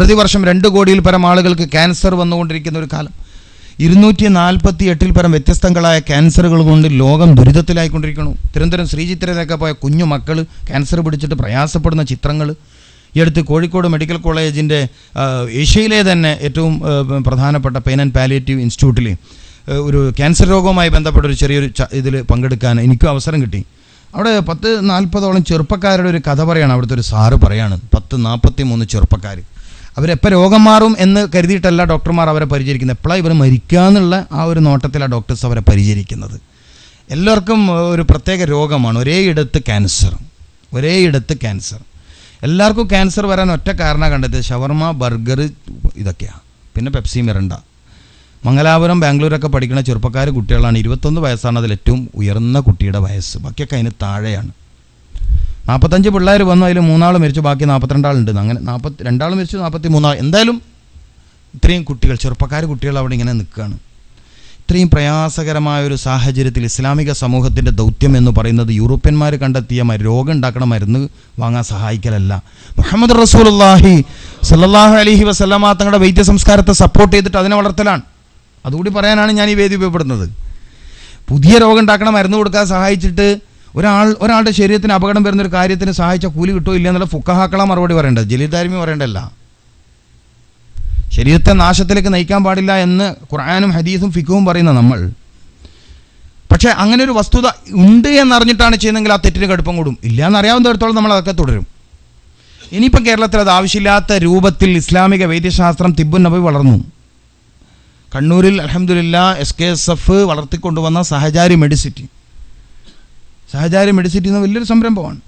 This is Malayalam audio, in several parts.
പ്രതിവർഷം രണ്ട് കോടിയിൽ പരം ആളുകൾക്ക് ക്യാൻസർ വന്നുകൊണ്ടിരിക്കുന്ന ഒരു കാലം. ഇരുന്നൂറ്റി നാൽപ്പത്തി എട്ടിൽ പരം വ്യത്യസ്തങ്ങളായ ക്യാൻസറുകൾ കൊണ്ട് ലോകം ദുരിതത്തിലായിക്കൊണ്ടിരിക്കുന്നു. തിരുവനന്തപുരം ശ്രീചിത്രയിലൊക്കെ പോയ കുഞ്ഞു മക്കൾ ക്യാൻസർ പിടിച്ചിട്ട് പ്രയാസപ്പെടുന്ന ചിത്രങ്ങൾ ഈ അടുത്ത് കോഴിക്കോട് മെഡിക്കൽ കോളേജിന്റെ ഏഷ്യയിലെ തന്നെ ഏറ്റവും പ്രധാനപ്പെട്ട പെയിൻ ആൻഡ് പാലിയേറ്റീവ് ഇൻസ്റ്റിറ്റ്യൂട്ടിൽ ഒരു ക്യാൻസർ രോഗവുമായി ബന്ധപ്പെട്ട ഒരു ചെറിയൊരു ഇതിൽ പങ്കെടുക്കാൻ എനിക്കും അവസരം കിട്ടി. അവിടെ പത്ത് നാൽപ്പതോളം ചെറുപ്പക്കാരുടെ ഒരു കഥ പറയാണ് അവിടുത്തെ ഒരു സാറ് പറയാണ്. പത്ത് നാൽപ്പത്തി മൂന്ന് ചെറുപ്പക്കാർ അവരെപ്പോൾ രോഗം മാറും എന്ന് കരുതിയിട്ടല്ല ഡോക്ടർമാർ അവരെ പരിചരിക്കുന്നത്. എപ്പോഴാണ് ഇവർ മരിക്കുക എന്നുള്ള ആ ഒരു നോട്ടത്തിലാണ് ഡോക്ടേഴ്സ് അവരെ പരിചരിക്കുന്നത്. എല്ലാവർക്കും ഒരു പ്രത്യേക രോഗമാണ്. ഒരേ ഇടത്ത് ക്യാൻസർ. ഒരേ ഇടത്ത് ക്യാൻസർ. എല്ലാവർക്കും ക്യാൻസർ വരാൻ ഒറ്റ കാരണം കണ്ടെത്തിയത് ഷവർമ ബർഗർ ഇതൊക്കെയാണ് പിന്നെ പെപ്സി മിറണ്ട. മംഗലാപുരം ബാംഗ്ലൂരൊക്കെ പഠിക്കുന്ന ചെറുപ്പക്കാർ കുട്ടികളാണ്. ഇരുപത്തൊന്ന് വയസ്സാണ് അതിൽ ഏറ്റവും ഉയർന്ന കുട്ടിയുടെ വയസ്സ്. ബാക്കിയൊക്കെ അതിന് താഴെയാണ്. നാൽപ്പത്തഞ്ച് പിള്ളേർ വന്നു അതിൽ മൂന്നാൾ മരിച്ചു ബാക്കി നാൽപ്പത്തിരണ്ടാളുണ്ട് അങ്ങനെ നാൽപ്പത്തി രണ്ടാൾ മരിച്ചു നാൽപ്പത്തി മൂന്നാൾ എന്തായാലും ഇത്രയും കുട്ടികൾ ചെറുപ്പക്കാർ കുട്ടികൾ അവിടെ ഇങ്ങനെ നിൽക്കുകയാണ്. ഇത്രയും പ്രയാസകരമായ ഒരു സാഹചര്യത്തിൽ ഇസ്ലാമിക സമൂഹത്തിന്റെ ദൗത്യം എന്ന് പറയുന്നത് യൂറോപ്യന്മാർ കണ്ടെത്തിയ രോഗം ഉണ്ടാക്കണ മരുന്ന് വാങ്ങാൻ സഹായിക്കലല്ല. മുഹമ്മദ് റസൂലുള്ളാഹി സല്ലാഹു അലഹി വസല്ലമ തങ്ങളുടെ വൈദ്യ സംസ്കാരത്തെ സപ്പോർട്ട് ചെയ്തിട്ട് അതിനെ വളർത്തലാണ്. അതുകൂടി പറയാനാണ് ഞാൻ ഈ വേദി ഉപയോഗപ്പെടുന്നത് പുതിയ രോഗം ഉണ്ടാക്കണ മരുന്ന് കൊടുക്കാൻ സഹായിച്ചിട്ട് ഒരാൾ ഒരാളുടെ ശരീരത്തിന് അപകടം വരുന്ന ഒരു കാര്യത്തിന് സഹായിച്ച കൂലി കിട്ടോ ഇല്ല എന്നുള്ള ഫുക്കഹാക്കള മറുപടി പറയേണ്ടത്. ജലീദാരിമി പറയേണ്ടല്ല ശരീരത്തെ നാശത്തിലേക്ക് നയിക്കാൻ പാടില്ല എന്ന് ഖുർആാനും ഹദീസും ഫിഖുവും പറയുന്ന നമ്മൾ. പക്ഷേ അങ്ങനെ ഒരു വസ്തുത ഉണ്ട് എന്നറിഞ്ഞിട്ടാണ് ചെയ്യുന്നതെങ്കിൽ ആ തെറ്റിന് കടുപ്പം കൂടും. ഇല്ല എന്നറിയാവുന്നിടത്തോളം നമ്മൾ അതൊക്കെ തുടരും. ഇനിയിപ്പോൾ കേരളത്തിൽ അത് ആവശ്യമില്ലാത്ത രൂപത്തിൽ ഇസ്ലാമിക വൈദ്യശാസ്ത്രം തിബുൻ നബി വളർന്നു. കണ്ണൂരിൽ അലഹമുല്ല എസ് കെ എസ് എഫ് വളർത്തിക്കൊണ്ടുവന്ന സഹചാരി മെഡിസിറ്റി. സഹചാരി മെഡിസിറ്റി എന്ന വലിയൊരു സംരംഭമാണ്.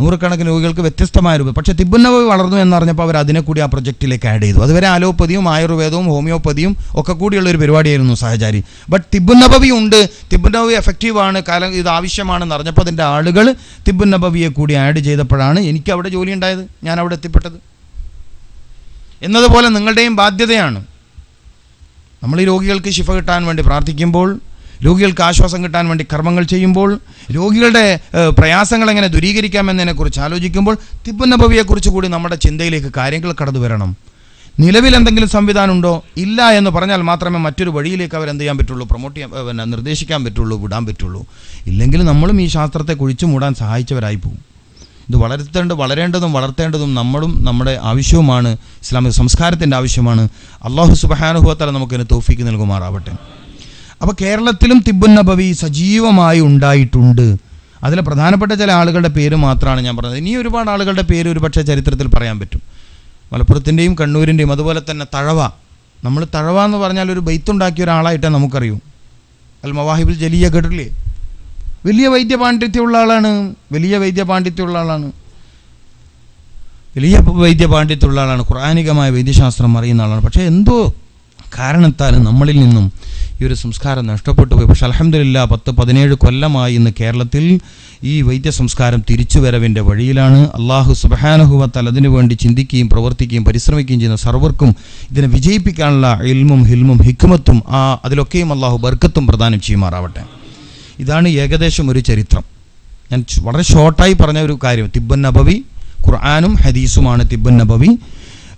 നൂറുകണക്കിന് രോഗികൾക്ക് വ്യത്യസ്തമായ രൂപം. പക്ഷേ തിബുന്നവി വളർന്നു എന്നറിഞ്ഞപ്പോൾ അവർ അതിനെ കൂടി ആ പ്രൊജക്റ്റിലേക്ക് ആഡ് ചെയ്തു. അതുവരെ അലോപ്പതിയും ആയുർവേദവും ഹോമിയോപ്പതിയും ഒക്കെ കൂടിയുള്ള ഒരു പരിപാടിയായിരുന്നു സഹചാരി. ബട്ട് തിബുന്നബവി ഉണ്ട്. തിബുന്നബവി എഫക്റ്റീവാണ്. കാലം ഇത് ആവശ്യമാണെന്ന് അറിഞ്ഞപ്പോൾ അതിന്റെ ആളുകൾ തിബുന്നബവിയെ കൂടി ആഡ് ചെയ്തപ്പോഴാണ് എനിക്ക് അവിടെ ജോലി ഉണ്ടായത്. ഞാൻ അവിടെ എത്തിപ്പെട്ടത്. എന്നതുപോലെ നിങ്ങളുടെയും ബാധ്യതയാണ്. നമ്മൾ ഈ രോഗികൾക്ക് ശിഫ കിട്ടാൻ വേണ്ടി പ്രാർത്ഥിക്കുമ്പോൾ രോഗികൾക്ക് ആശ്വാസം കിട്ടാൻ വേണ്ടി കർമ്മങ്ങൾ ചെയ്യുമ്പോൾ രോഗികളുടെ പ്രയാസങ്ങൾ എങ്ങനെ ദൂരീകരിക്കാമെന്നതിനെക്കുറിച്ച് ആലോചിക്കുമ്പോൾ തിബുന്നബവിയെക്കുറിച്ച് കൂടി നമ്മുടെ ചിന്തയിലേക്ക് കാര്യങ്ങൾ കടന്നു വരണം. നിലവിൽ എന്തെങ്കിലും സംവിധാനം ഉണ്ടോ ഇല്ല എന്ന് പറഞ്ഞാൽ മാത്രമേ മറ്റൊരു വഴിയിലേക്ക് അവർ ചെയ്യാൻ പറ്റുള്ളൂ? പ്രൊമോട്ട് ചെയ്യാൻ പിന്നെ നിർദ്ദേശിക്കാൻ പറ്റുള്ളൂ വിടാൻ പറ്റുള്ളൂ. ഇല്ലെങ്കിൽ നമ്മളും ഈ ശാസ്ത്രത്തെ കുഴിച്ചു മൂടാൻ സഹായിച്ചവരായി പോകും. ഇത് വളർത്തേണ്ട വളരേണ്ടതും വളർത്തേണ്ടതും നമ്മളും നമ്മുടെ ആവശ്യവുമാണ്. ഇസ്ലാമിക സംസ്കാരത്തിന്റെ ആവശ്യമാണ്. അള്ളാഹു സുബഹാനുഭവത്തല നമുക്കിന് തോഫിക്ക് നൽകുമാറാവട്ടെ. അപ്പോൾ കേരളത്തിലും തിബുൻ നബവി സജീവമായി ഉണ്ടായിട്ടുണ്ട്. അതിലെ പ്രധാനപ്പെട്ട ചില ആളുകളുടെ പേര് മാത്രമാണ് ഞാൻ പറഞ്ഞത്. ഇനി ഒരുപാട് ആളുകളുടെ പേര് ഒരുപക്ഷെ ചരിത്രത്തിൽ പറയാൻ പറ്റും. മലപ്പുറത്തിന്റെയും കണ്ണൂരിന്റെയും അതുപോലെ തന്നെ തഴവ. നമ്മൾ തഴവ എന്ന് പറഞ്ഞാൽ ഒരു ബൈത്തുണ്ടാക്കിയ ഒരാളായിട്ടേ നമുക്കറിയൂ. അൽ മവാഹിബുൽ ജലിയ കേട്ടില്ലേ വലിയ വൈദ്യപാണ്ഡിത്യമുള്ള ആളാണ്. വലിയ വൈദ്യപാണ്ഡിത്യമുള്ള ആളാണ്. വലിയ വൈദ്യപാണ്ഡിത്യമുള്ള ആളാണ്. ഖുറാനികമായ വൈദ്യശാസ്ത്രം അറിയുന്ന ആളാണ്. പക്ഷേ എന്തോ കാരണത്താൽ നമ്മളിൽ നിന്നും ഈ ഒരു സംസ്കാരം നഷ്ടപ്പെട്ടു പോയി. പക്ഷെ അലഹമില്ല പത്ത് പതിനേഴ് കൊല്ലമായി ഇന്ന് കേരളത്തിൽ ഈ വൈദ്യ സംസ്കാരം തിരിച്ചുവരവിന്റെ വഴിയിലാണ്. അള്ളാഹു സുബഹാനഹുവത്താൽ അതിനു വേണ്ടി ചിന്തിക്കുകയും പ്രവർത്തിക്കുകയും പരിശ്രമിക്കുകയും ചെയ്യുന്ന സർവർക്കും ഇതിനെ വിജയിപ്പിക്കാനുള്ള ഇൽമും ഹിൽമും ഹിക്മത്തും ആ അതിലൊക്കെയും അള്ളാഹു ബർക്കത്തും പ്രദാനം ചെയ്യുമാറാവട്ടെ. ഇതാണ് ഏകദേശം ഒരു ചരിത്രം. ഞാൻ വളരെ ഷോർട്ടായി പറഞ്ഞ ഒരു കാര്യം. തിബ്ബൻ നബവി ഖുർആാനും ഹദീസുമാണ് തിബ്ബൻ നബവി.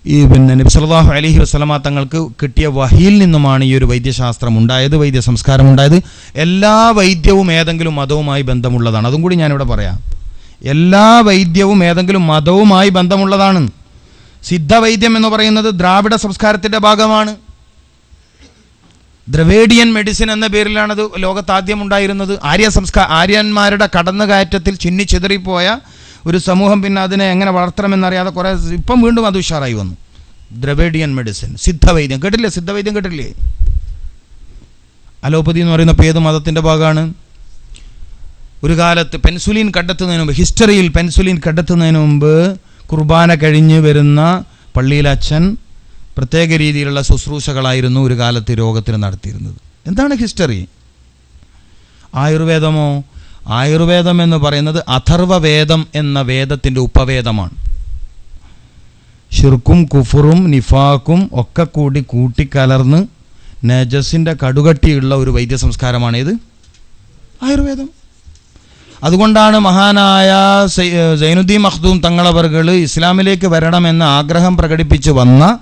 ഈ പിന്നെ നബി അലഹി വസല്ലമ തങ്ങൾക്ക് കിട്ടിയ വഹിയിൽ നിന്നുമാണ് ഈ ഒരു വൈദ്യശാസ്ത്രം ഉണ്ടായത് വൈദ്യ സംസ്കാരം ഉണ്ടായത് എല്ലാ വൈദ്യവും ഏതെങ്കിലും മതവുമായി ബന്ധമുള്ളതാണ്. അതും കൂടി ഞാനിവിടെ പറയാം. എല്ലാ വൈദ്യവും ഏതെങ്കിലും മതവുമായി ബന്ധമുള്ളതാണ്. സിദ്ധവൈദ്യം എന്ന് പറയുന്നത് ദ്രാവിഡ സംസ്കാരത്തിന്റെ ഭാഗമാണ്. ദ്രവേഡിയൻ മെഡിസിൻ എന്ന പേരിലാണത് ലോകത്താദ്യം ഉണ്ടായിരുന്നത്. ആര്യ സംസ്കാര ആര്യന്മാരുടെ കടന്നുകയറ്റത്തിൽ ചിന്നിച്ചെതറിപ്പോയ ഒരു സമൂഹം പിന്നെ അതിനെ എങ്ങനെ വളർത്തണമെന്നറിയാതെ കുറേ ഇപ്പം വീണ്ടും അത് ഉഷാറായി വന്നു. ദ്രവേഡിയൻ മെഡിസിൻ സിദ്ധവൈദ്യം. കേട്ടില്ലേ? സിദ്ധവൈദ്യം കേട്ടില്ലേ? അലോപ്പതി എന്ന് പറയുന്ന ഏത് മതത്തിന്റെ ഭാഗമാണ്. ഒരു കാലത്ത് പെൻസുലിൻ കണ്ടെത്തുന്നതിന് മുമ്പ് ഹിസ്റ്ററിയിൽ പെൻസുലിൻ കണ്ടെത്തുന്നതിന് മുമ്പ് കുർബാന കഴിഞ്ഞ് വരുന്ന പള്ളിയിലച്ഛൻ പ്രത്യേക രീതിയിലുള്ള ശുശ്രൂഷകളായിരുന്നു ഒരു കാലത്ത് രോഗത്തിന് നടത്തിയിരുന്നത്. എന്താണ് ഹിസ്റ്ററി? ആയുർവേദമോ ആയുർവേദം എന്ന് പറയുന്നത് അഥർവവേദം എന്ന വേദത്തിന്റെ ഉപവേദമാണ്. ഷിർക്കും കുഫറും നിഫാക്കും ഒക്കെ കൂടി കൂട്ടിക്കലർന്ന് നജസിന്റെ കടുകട്ടിയുള്ള ഒരു വൈദ്യ സംസ്കാരമാണേത് ആയുർവേദം. അതുകൊണ്ടാണ് മഹാനായ സൈനുദ്ദീൻ മഖ്ദൂം തങ്ങളവറുകൾ ഇസ്ലാമിലേക്ക് വരണമെന്ന് ആഗ്രഹം പ്രകടിപ്പിച്ച് വന്ന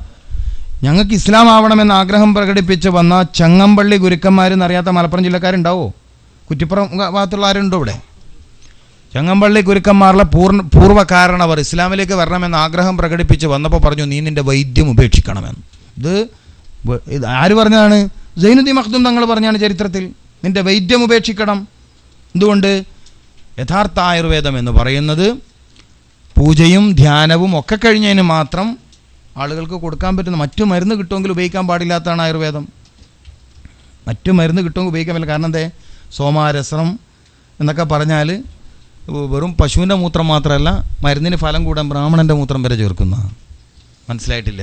ഞങ്ങൾക്ക് ഇസ്ലാം ആവണമെന്ന് ആഗ്രഹം പ്രകടിപ്പിച്ച് വന്ന ചങ്ങമ്പള്ളി ഗുരുക്കന്മാരെന്നറിയാത്ത മലപ്പുറം ജില്ലക്കാരുണ്ടാവോ? കുറ്റിപ്പുറം ഭാഗത്തുള്ള ആരുണ്ടോ ഇവിടെ? ചങ്ങമ്പള്ളി ഗുരുക്കന്മാരുടെ പൂർണ പൂർവകാരണവർ ഇസ്ലാമിലേക്ക് വരണമെന്ന് ആഗ്രഹം പ്രകടിപ്പിച്ച് വന്നപ്പോൾ പറഞ്ഞു നീ നിന്റെ വൈദ്യം ഉപേക്ഷിക്കണമെന്ന്. ഇത് ഇത് ആര് പറഞ്ഞതാണ്? സൈനുദ്ദീൻ മഖ്ദൂം തങ്ങൾ പറഞ്ഞാണ് ചരിത്രത്തിൽ. നിന്റെ വൈദ്യം ഉപേക്ഷിക്കണം. എന്തുകൊണ്ട്? യഥാർത്ഥ ആയുർവേദം എന്ന് പറയുന്നത് പൂജയും ധ്യാനവും ഒക്കെ കഴിഞ്ഞതിന് മാത്രം ആളുകൾക്ക് കൊടുക്കാൻ പറ്റുന്ന മറ്റു മരുന്ന് കിട്ടുമെങ്കിൽ ഉപയോഗിക്കാൻ പാടില്ലാത്തതാണ് ആയുർവേദം. മറ്റു മരുന്ന് കിട്ടുമെങ്കിൽ ഉപയോഗിക്കാൻ പറ്റില്ല. കാരണം എന്തേ? സോമാരസം എന്നൊക്കെ പറഞ്ഞാൽ വെറും പശുവിന്റെ മൂത്രം മാത്രമല്ല മരുന്നിന് ഫലം കൂടാൻ ബ്രാഹ്മണന്റെ മൂത്രം വരെ ചേർക്കുന്ന മനസ്സിലായിട്ടില്ല.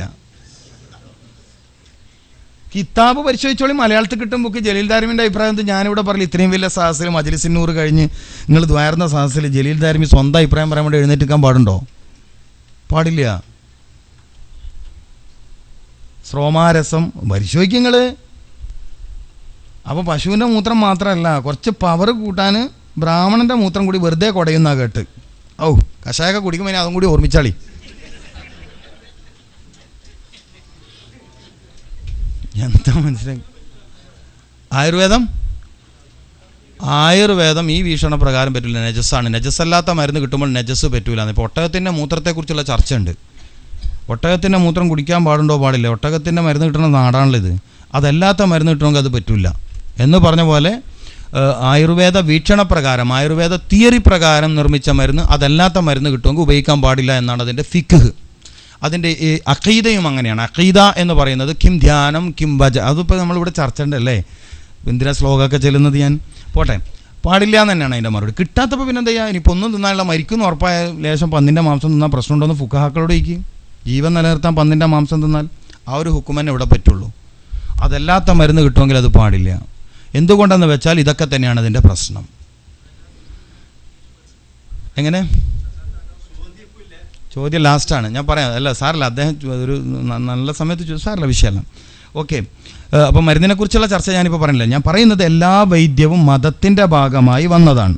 കിതാബ് പരിശോധിച്ചോളി മലയാളത്തിൽ കിട്ടും ബുക്ക്. ജലീൽ ദാരിമിന്റെ അഭിപ്രായം എന്ത്? ഞാനിവിടെ പറഞ്ഞു ഇത്രയും വലിയ സാഹസിൽ മജലിസിന്നൂർ കഴിഞ്ഞ് നിങ്ങൾ ദ്വാരുന്ന സാഹസിൽ ജലീൽ ദാരിമി സ്വന്തം അഭിപ്രായം പറയാൻ വേണ്ടി എഴുന്നേറ്റിക്കാൻ പാടുണ്ടോ? പാടില്ല. ശ്രോമാരസം പരിശോധിക്കും നിങ്ങൾ അപ്പോൾ പശുവിന്റെ മൂത്രം മാത്രമല്ല കുറച്ച് പവർ കൂട്ടാൻ ബ്രാഹ്മണന്റെ മൂത്രം കൂടി വെറുതെ കുടയുന്ന കേട്ട്. ഔ കഷായൊക്കെ കുടിക്കുമ്പോൾ അതും കൂടി ഓർമ്മിച്ചാളി. എന്താ മനസ്സിലായി ആയുർവേദം? ആയുർവേദം ഈ വീക്ഷണ പ്രകാരം പറ്റില്ല നജസ്സാണ്. നജസ്സല്ലാത്ത മരുന്ന് കിട്ടുമ്പോൾ നജസ് പറ്റൂല ഇപ്പോൾ ഒട്ടകത്തിന്റെ മൂത്രത്തെക്കുറിച്ചുള്ള ചർച്ചയുണ്ട്. ഒട്ടകത്തിന്റെ മൂത്രം കുടിക്കാൻ പാടുണ്ടോ പാടില്ല. ഒട്ടകത്തിന്റെ മരുന്ന് കിട്ടുന്ന ഇത് അതല്ലാത്ത മരുന്ന് കിട്ടണമെങ്കിൽ അത് പറ്റില്ല എന്ന് പറഞ്ഞ പോലെ ആയുർവേദ വീക്ഷണപ്രകാരം ആയുർവേദ തിയറി പ്രകാരം നിർമ്മിച്ച മരുന്ന് അതല്ലാത്ത മരുന്ന് കിട്ടുമെങ്കിൽ ഉപയോഗിക്കാൻ പാടില്ല എന്നാണ് അതിന്റെ ഫിഖ്. അതിന്റെ ഈ അഖീദയും അങ്ങനെയാണ്. അഖീദ എന്ന് പറയുന്നത് കിം ധ്യാനം കിം ഭജ. അതിപ്പോൾ നമ്മളിവിടെ ചർച്ച ഉണ്ടല്ലേ എന്തിനാ ശ്ലോകമൊക്കെ ചെല്ലുന്നത് ഞാൻ? പോട്ടെ. പാടില്ല എന്ന് തന്നെയാണ് അതിന്റെ മറുപടി. കിട്ടാത്തപ്പോൾ പിന്നെ എന്താ ചെയ്യുക ഇനിയിപ്പോൾ ഒന്നും തിന്നാനുള്ള മരിക്കുന്നു ഉറപ്പായ ലേശം പന്നിന്റെ മാംസം തിന്നാൽ പ്രശ്നമുണ്ടോയെന്ന് ഫുക്കഹാക്കളോട് ചോദിക്കും. ജീവൻ നിലനിർത്താൻ പന്നിന്റെ മാംസം തിന്നാൽ ആ ഒരു ഹുക്കുമന്നെ ഇവിടെ പറ്റുള്ളൂ. അതല്ലാത്ത മരുന്ന് കിട്ടുമെങ്കിൽ അത് പാടില്ല. എന്തുകൊണ്ടെന്ന് വെച്ചാൽ ഇതൊക്കെ തന്നെയാണ് അതിന്റെ പ്രശ്നം. എങ്ങനെ? ചോദ്യം ലാസ്റ്റാണ്. ഞാൻ പറയാം. അല്ല സാറല്ല അദ്ദേഹം ഒരു നല്ല സമയത്ത് സാറല്ല വിഷയമല്ല. ഓക്കെ. അപ്പം മരുന്നിനെക്കുറിച്ചുള്ള ചർച്ച ഞാനിപ്പോൾ പറഞ്ഞില്ല. ഞാൻ പറയുന്നത് എല്ലാ വൈദ്യവും മതത്തിന്റെ ഭാഗമായി വന്നതാണ്.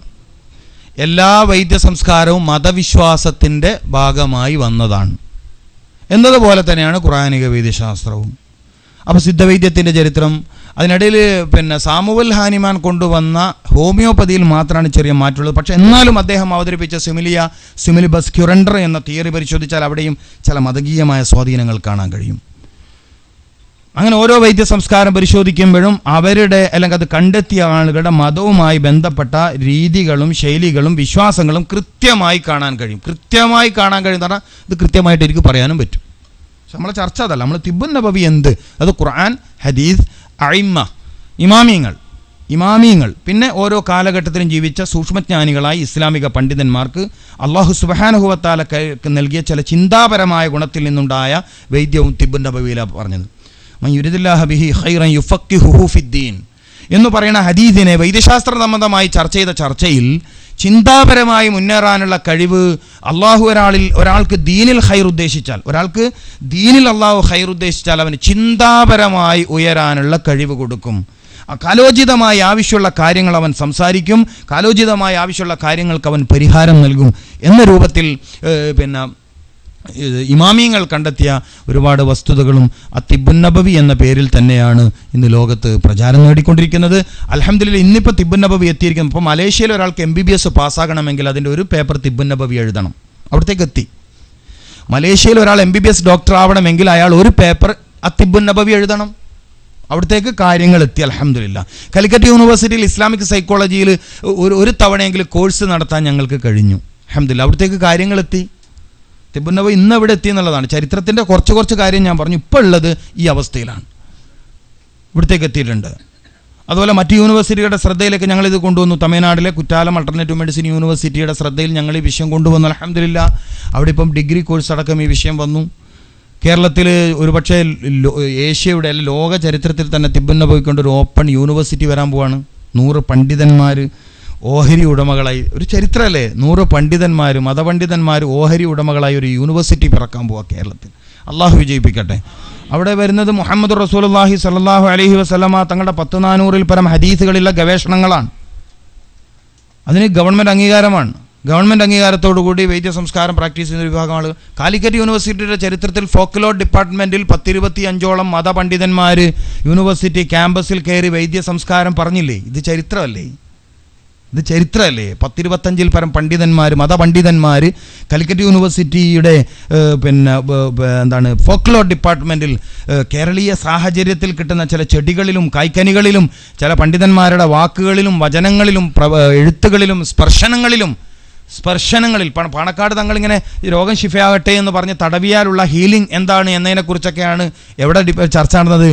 എല്ലാ വൈദ്യ സംസ്കാരവും മതവിശ്വാസത്തിന്റെ ഭാഗമായി വന്നതാണ്. എന്നതുപോലെ തന്നെയാണ് ഖുറാനിക വൈദ്യശാസ്ത്രവും. അപ്പോൾ സിദ്ധവൈദ്യത്തിന്റെ ചരിത്രം അതിനിടയിൽ പിന്നെ സാമുവൽ ഹാനിമാൻ കൊണ്ടുവന്ന ഹോമിയോപ്പതിയിൽ മാത്രമാണ് ചെറിയ മാറ്റമുള്ളത്. പക്ഷേ എന്നാലും അദ്ദേഹം അവതരിപ്പിച്ച സിമിലിയ സിമിലിബസ് ക്യുറൻഡർ എന്ന തിയറി പരിശോധിച്ചാൽ അവിടെയും ചില മതകീയമായ സ്വാധീനങ്ങൾ കാണാൻ കഴിയും. അങ്ങനെ ഓരോ വൈദ്യ സംസ്കാരം പരിശോധിക്കുമ്പോഴും അവരുടെ അല്ലെങ്കിൽ അത് കണ്ടെത്തിയ ആളുകളുടെ മതവുമായി ബന്ധപ്പെട്ട രീതികളും ശൈലികളും വിശ്വാസങ്ങളും കൃത്യമായി കാണാൻ കഴിയും. കൃത്യമായി കാണാൻ കഴിയും എന്ന് പറഞ്ഞാൽ ഇത് കൃത്യമായിട്ട് എനിക്ക് പറയാനും പറ്റും. പക്ഷെ നമ്മളെ ചർച്ച അതല്ല. നമ്മൾ തിബുൻ നബവി എന്ത്? അത് ഖുർആൻ ഹദീസ് അയിമ്മ ഇമാമിയങ്ങൾ ഇമാമിയങ്ങൾ. പിന്നെ ഓരോ കാലഘട്ടത്തിലും ജീവിച്ച സൂക്ഷ്മജ്ഞാനികളായി ഇസ്ലാമിക പണ്ഡിതന്മാർക്ക് അള്ളാഹു സുബഹാനുഹുവത്താല നൽകിയ ചില ചിന്താപരമായ ഗുണത്തിൽ നിന്നുണ്ടായ വൈദ്യവും തിബുൻ നബവിയില പറഞ്ഞത്. മയുരിദില്ലാഹ ബിഹി ഖൈറൻ യുഫക്കിഹുഹു ഫിദ്ദീൻ. എന്ന് പറയുന്ന ഹദീദിനെ വൈദ്യശാസ്ത്ര സംബന്ധമായി ചർച്ച ചെയ്ത ചർച്ചയിൽ ചിന്താപരമായി മുന്നേറാനുള്ള കഴിവ് അള്ളാഹു ഒരാളിൽ ഒരാൾക്ക് ദീനിൽ ഹൈർ ഉദ്ദേശിച്ചാൽ ഒരാൾക്ക് ദീനിൽ അള്ളാഹു ഹൈർ ഉദ്ദേശിച്ചാൽ അവന് ചിന്താപരമായി ഉയരാനുള്ള കഴിവ് കൊടുക്കും. കാലോചിതമായി ആവശ്യമുള്ള കാര്യങ്ങൾ അവൻ സംസാരിക്കും കാലോചിതമായി ആവശ്യമുള്ള കാര്യങ്ങൾക്ക് അവൻ പരിഹാരം നൽകും എന്ന രൂപത്തിൽ പിന്നെ ഇമാമിയങ്ങൾ കണ്ടെത്തിയ ഒരുപാട് വസ്തുതകളും തിബുന്നബവി എന്ന പേരിൽ തന്നെയാണ് ഇന്ന് ലോകത്ത് പ്രചാരം നേടിക്കൊണ്ടിരിക്കുന്നത്. അലഹമ്മദില്ല ഇന്നിപ്പോൾ തിബുന്നബവി എത്തിയിരിക്കുന്നു. ഇപ്പോൾ മലേഷ്യയിൽ ഒരാൾക്ക് എം ബി ബി എസ് പാസ്സാകണമെങ്കിൽ അതിന്റെ ഒരു പേപ്പർ തിബുന്നബവി എഴുതണം. അവിടത്തേക്ക് എത്തി. മലേഷ്യയിൽ ഒരാൾ M B B S doctor ആവണമെങ്കിൽ അയാൾ ഒരു പേപ്പർ അത്തിബുന്നബവി എഴുതണം. അവിടത്തേക്ക് കാര്യങ്ങൾ എത്തി അലഹമില്ല കലിക്കറ്റ് യൂണിവേഴ്സിറ്റിയിൽ ഇസ്ലാമിക് സൈക്കോളജിയിൽ ഒരു ഒരു തവണയെങ്കിലും കോഴ്സ് നടത്താൻ ഞങ്ങൾക്ക് കഴിഞ്ഞു. അലഹമില്ല അവിടത്തേക്ക് കാര്യങ്ങൾ എത്തി. തിബുന്നബ ഇന്ന് എവിടെ എത്തി എന്നുള്ളതാണ്. ചരിത്രത്തിന്റെ കുറച്ച് കുറച്ച് കാര്യം ഞാൻ പറഞ്ഞു. ഇപ്പോൾ ഉള്ളത് ഈ അവസ്ഥയിലാണ്. ഇവിടത്തേക്ക് എത്തിയിട്ടുണ്ട്. അതുപോലെ മറ്റ് യൂണിവേഴ്സിറ്റിയുടെ ശ്രദ്ധയിലേക്ക് ഞങ്ങളിത് കൊണ്ടുവന്നു. തമിഴ്നാട്ടിലെ കുറ്റാലം അൾട്ടർനേറ്റീവ് മെഡിസിൻ യൂണിവേഴ്സിറ്റിയുടെ ശ്രദ്ധയിൽ ഞങ്ങൾ ഈ വിഷയം കൊണ്ടുവന്നു. അലഹമില്ല അവിടെ ഇപ്പം ഡിഗ്രി കോഴ്സ് അടക്കം ഈ വിഷയം വന്നു. കേരളത്തിൽ ഒരുപക്ഷെ ഏഷ്യയുടെ അല്ലെങ്കിൽ ലോക ചരിത്രത്തിൽ തന്നെ തിബുന്ന പോയിക്കൊണ്ട് ഒരു ഓപ്പൺ യൂണിവേഴ്സിറ്റി വരാൻ പോവാണ്. നൂറ് പണ്ഡിതന്മാർ ഓഹരി ഉടമകളായി. ഒരു ചരിത്രമല്ലേ നൂറ് പണ്ഡിതന്മാരും മതപണ്ഡിതന്മാരും ഓഹരി ഉടമകളായി ഒരു യൂണിവേഴ്സിറ്റി പിറക്കാൻ പോവാ കേരളത്തിൽ. അള്ളാഹു വിജയിപ്പിക്കട്ടെ. അവിടെ വരുന്നത് മുഹമ്മദ് റസൂലുള്ളാഹി സ്വല്ലല്ലാഹു അലഹി വസ്ലമ തങ്ങളുടെ പത്ത് നാനൂറിൽ പരം ഹദീസുകളിലെ ഗവേഷണങ്ങളാണ്. അതിന് ഗവൺമെന്റ് അംഗീകാരമാണ്. ഗവൺമെന്റ് അംഗീകാരത്തോടു കൂടി വൈദ്യ സംസ്കാരം പ്രാക്ടീസ് ചെയ്യുന്ന ഒരു വിഭാഗം കാലിക്കറ്റ് യൂണിവേഴ്സിറ്റിയുടെ ചരിത്രത്തിൽ ഫോക്ലോർ ഡിപ്പാർട്ട്മെന്റിൽ പത്തിരുപത്തി അഞ്ചോളം മതപണ്ഡിതന്മാർ യൂണിവേഴ്സിറ്റി ക്യാമ്പസിൽ കയറി വൈദ്യ സംസ്കാരം പറഞ്ഞില്ലേ? ഇത് ചരിത്രമല്ലേ? ഇത് ചരിത്രമല്ലേ? പത്തിരുപത്തഞ്ചിൽ പരം പണ്ഡിതന്മാർ മതപണ്ഡിതന്മാർ കലിക്കറ്റ് യൂണിവേഴ്സിറ്റിയുടെ പിന്നെ എന്താണ് ഫോക്ലോർ ഡിപ്പാർട്ട്മെന്റിൽ കേരളീയ സാഹചര്യത്തിൽ കിട്ടുന്ന ചില ചെടികളിലും കായ്ക്കനികളിലും ചില പണ്ഡിതന്മാരുടെ വാക്കുകളിലും വചനങ്ങളിലും എഴുത്തുകളിലും സ്പർശനങ്ങളിലും സ്പർശനങ്ങളിൽ പണ- പാണക്കാട് തങ്ങളിങ്ങനെ രോഗം ശിഫയാകട്ടെ എന്ന് പറഞ്ഞ് തടവിയാലുള്ള ഹീലിംഗ് എന്താണ് എന്നതിനെക്കുറിച്ചൊക്കെയാണ് എവിടെ ചർച്ച നടന്നത്?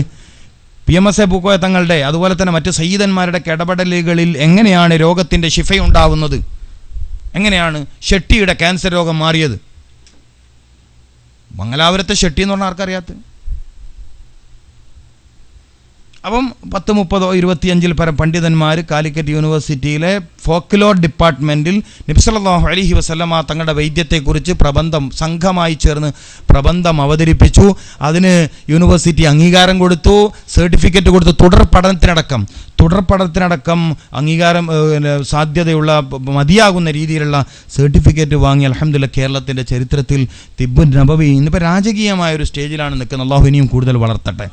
P M S A Pookoya തങ്ങളുടെ അതുപോലെ തന്നെ മറ്റ് സയ്യിദന്മാരുടെ കിടപെടലുകളിൽ എങ്ങനെയാണ് രോഗത്തിന്റെ ശിഫയുണ്ടാവുന്നത്? എങ്ങനെയാണ് ഷെട്ടിയുടെ ക്യാൻസർ രോഗം മാറിയത്? മംഗലാപുരത്തെ ഷെട്ടി എന്ന് പറഞ്ഞാൽ ആർക്കറിയാത്ത? അപ്പം പത്ത് മുപ്പതോ ഇരുപത്തിയഞ്ചിൽ പരം പണ്ഡിതന്മാർ കാലിക്കറ്റ് യൂണിവേഴ്സിറ്റിയിലെ ഫോക്ലോർ ഡിപ്പാർട്ട്മെന്റിൽ നിബ്സലാഹു അലഹി വസല്ലമ തങ്ങളുടെ വൈദ്യത്തെക്കുറിച്ച് പ്രബന്ധം സംഘമായി ചേർന്ന് പ്രബന്ധം അവതരിപ്പിച്ചു. അതിന് യൂണിവേഴ്സിറ്റി അംഗീകാരം കൊടുത്തു സർട്ടിഫിക്കറ്റ് കൊടുത്തു. തുടർ പഠനത്തിനടക്കം തുടർ പഠനത്തിനടക്കം അംഗീകാരം സാധ്യതയുള്ള മതിയാകുന്ന രീതിയിലുള്ള സർട്ടിഫിക്കറ്റ് വാങ്ങി അലഹമില്ല കേരളത്തിന്റെ ചരിത്രത്തിൽ തിബുൻ നബവി ഇന്നിപ്പോൾ രാജകീയമായ ഒരു സ്റ്റേജിലാണ് നിൽക്കുന്നത്. അള്ളാഹു ഇനിയും കൂടുതൽ വളർത്തട്ടെ.